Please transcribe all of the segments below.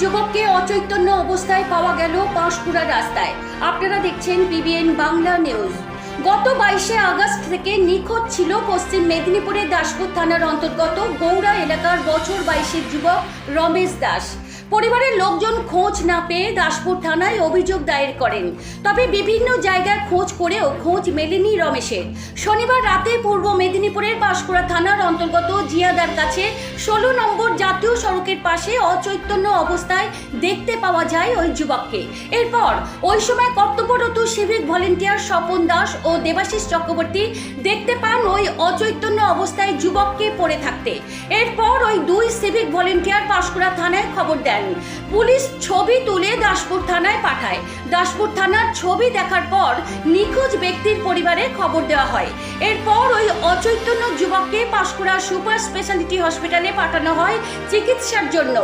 যুবককে অচৈতন্য অবস্থায় পাওয়া গেল পাঁশকুড়া রাস্তায়। আপনারা দেখছেন বিবিএন বাংলা নিউজ। গত বাইশে আগস্ট থেকে নিখোঁজ ছিল পশ্চিম মেদিনীপুরের দাসপুর থানার অন্তর্গত গৌড়া এলাকার বছর বাইশের যুবক রমেশ দাস। পরিবারের লোকজন খোঁজ না পেয়ে দাসপুর থানায় অভিযোগ দায়ের করেন। তবে বিভিন্ন জায়গায় খোঁজ করেও খোঁজ মেলেনি রমেশের। শনিবার রাতে পূর্ব মেদিনীপুরের পাঁশকুড়া থানার অন্তর্গত জিয়াদার কাছে ষোলো নম্বর জাতীয় সড়কের পাশে অচৈতন্য অবস্থায় দেখতে পাওয়া যায় ওই যুবককে। এরপর ওই সময় কর্তব্যরত সিভিক ভলেন্টিয়ার স্বপন দাস ও দেবাশিস চক্রবর্তী দেখতে পান ওই অচৈতন্য অবস্থায় যুবককে পড়ে থাকতে। এরপর ওই দুই সিভিক ভলেন্টিয়ার পাঁশকুড়া থানায় খবর দেন। পুলিশ ছবি তুলে দাসপুর থানায় পাঠায়। দাসপুর থানার ছবি দেখার পর নিখোঁজ ব্যক্তির পরিবারে খবর দেওয়া হয়। এরপর ওই অচৈতন্য যুবককে পাঁশকুড়া সুপার স্পেশালিটি হসপিটালে পাঠানো হয় চিকিৎসার জন্য।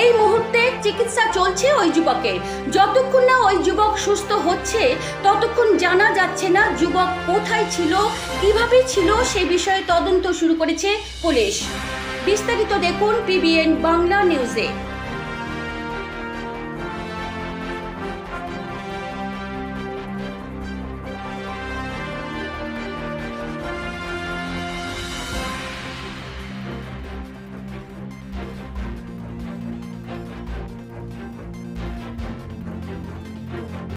এই মুহূর্তে চিকিৎসা চলছে ওই যুবকের যতক্ষণ না ওই যুবক সুস্থ হচ্ছে, ততক্ষণ জানা যাচ্ছে না যুবক কোথায় ছিল, কীভাবে ছিল, সে বিষয়ে তদন্ত শুরু করেছে পুলিশ। বিস্তারিত দেখুন পিবিএন বাংলা নিউজে।